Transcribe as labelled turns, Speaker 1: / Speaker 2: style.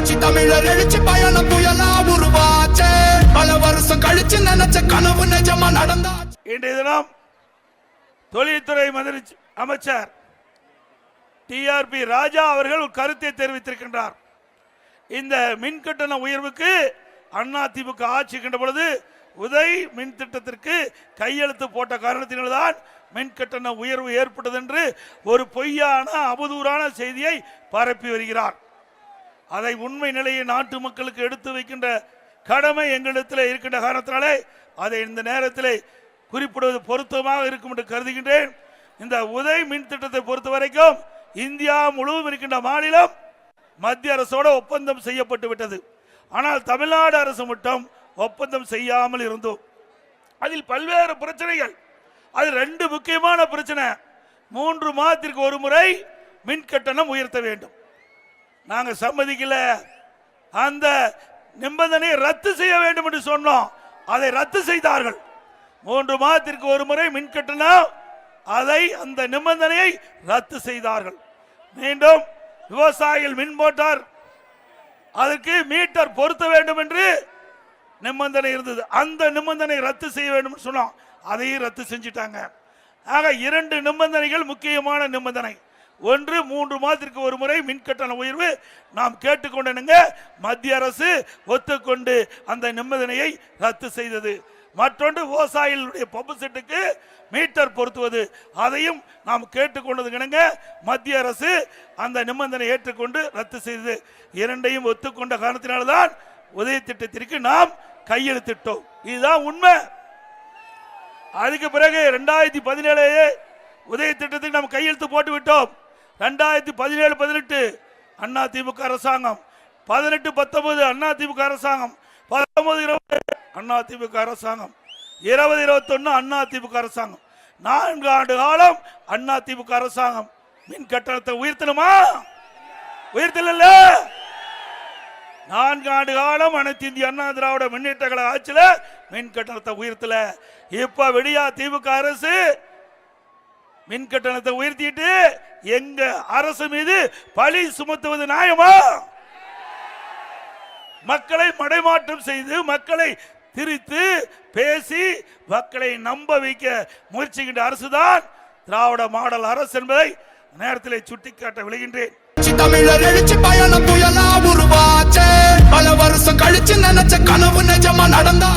Speaker 1: புரட்சி தமிழர் எழுச்சி பயணம் புயலா உருவாச்சே. பல வருஷம் கழிச்சு நினைச்ச கனவு நிஜமா நடந்தாச்சு.
Speaker 2: இன்றைய தினம் தொழில்துறை மந்திரி அமைச்சர் டிஆர்பி ராஜா அவர்கள் ஒரு கருத்தை தெரிவித்திருக்கின்றார். இந்த மின் கட்டண உயர்வுக்கு அண்ணா திமுக ஆட்சி கண்ட பொழுது உதய் மின் திட்டத்திற்கு கையெழுத்து போட்ட காரணத்தினால்தான் மின் கட்டண உயர்வு ஏற்பட்டது என்று ஒரு பொய்யான அவதூறான செய்தியை பரப்பி வருகிறார். அதை உண்மை நிலையை நாட்டு மக்களுக்கு எடுத்து வைக்கின்ற கடமை எங்களிடத்தில் இருக்கின்ற காரணத்தினாலே அதை இந்த நேரத்தில் குறிப்பிடுவது பொருத்தமாக இருக்கும் என்று கருதுகின்றேன். இந்த உதய் மின் திட்டத்தை பொறுத்த வரைக்கும் இந்தியா முழுவதும் இருக்கின்ற மாநிலம் மத்திய அரசோட ஒப்பந்தம் செய்யப்பட்டு விட்டது. ஆனால் தமிழ்நாடு அரசு மட்டும் ஒப்பந்தம் செய்யாமல் இருந்தோம். அதில் பல்வேறு பிரச்சனைகள். அது ரெண்டு முக்கியமான பிரச்சனை. மூன்று மாதத்திற்கு ஒரு முறை மின் கட்டணம் உயர்த்த வேண்டும். நாங்க சம்மதிக்கல. அந்த நிபந்தனையை ரத்து செய்ய வேண்டும் என்று சொன்னோம். அதை ரத்து செய்தார்கள். மூன்று மாதத்திற்கு ஒரு முறை மின் கட்டணம் அதை அந்த நிபந்தனையை ரத்து செய்தார்கள். மீண்டும் விவசாயிகள் மின் மோட்டார் அதற்கு மீட்டர் பொருத்த வேண்டும் என்று நிபந்தனை இருந்தது. அந்த நிபந்தனை ரத்து செய்ய வேண்டும் சொன்னோம். அதையும் ரத்து செஞ்சிட்டாங்க. ஆக இரண்டு நிபந்தனைகள் முக்கியமான நிபந்தனை. ஒன்று மூன்று மாதத்திற்கு ஒரு முறை மின் கட்டண உயர்வு நாம் கேட்டுக்கொண்டனுங்க. மத்திய அரசு ஒத்துக்கொண்டு அந்த நிபந்தனையை ரத்து செய்தது. மற்றொன்று விவசாயிகளுடைய பம்பு செட்டுக்கு மீட்டர் பொருத்துவது. அதையும் நாம் கேட்டுக்கொண்டதுங்க மத்திய அரசு அந்த நிபந்தனை ஏற்றுக்கொண்டு ரத்து செய்தது. இரண்டையும் ஒத்துக்கொண்ட காரணத்தினால்தான் உதய திட்டத்திற்கு நாம் கையெழுத்திட்டோம். இதுதான் உண்மை. அதுக்கு பிறகு ரெண்டாயிரத்தி பதினேழு உதய திட்டத்துக்கு நாம் கையெழுத்து போட்டு விட்டோம் ரெண்டாயிரத்தி பதினேழு பதினெட்டு அண்ணா திமுக அரசாங்கம். பதினெட்டு பத்தொன்பது அண்ணா திமுக அரசாங்கம். பத்தொன்பது இருபது அண்ணா திமுக அரசாங்கம். இருபது இருபத்தொன்னு அண்ணா திமுக அரசாங்கம். நான்கு ஆண்டு காலம் அண்ணா திமுக அரசாங்கம். மின் கட்டணத்தை உயர்த்தணுமா? உயர்த்தல நான்கு ஆண்டு காலம் அனைத்து இந்திய அண்ணா திராவிட முன்னேற்ற கழக ஆட்சியில் மின் கட்டணத்தை உயர்த்தல. இப்ப விடியா திமுக அரசு மின் கட்டணத்தை உயர்த்திட்டு எங்க அரசு மீது பழி சுமத்துவது நியாயமா? மக்களை மடைமாற்றம் செய்து மக்களை திரித்து பேசி மக்களை நம்ப வைக்க முயற்சிக்கின்ற அரசுதான் திராவிட மாடல் அரசு என்பதை நேரத்தில் சுட்டிக்காட்ட விளைகின்றேன்
Speaker 1: தமிழர் எழுச்சி பயணம் புயலா உருவாச்சே. பல வருஷம் கழிச்சு நினைச்ச கனவு நிஜமா நடந்தாச்சு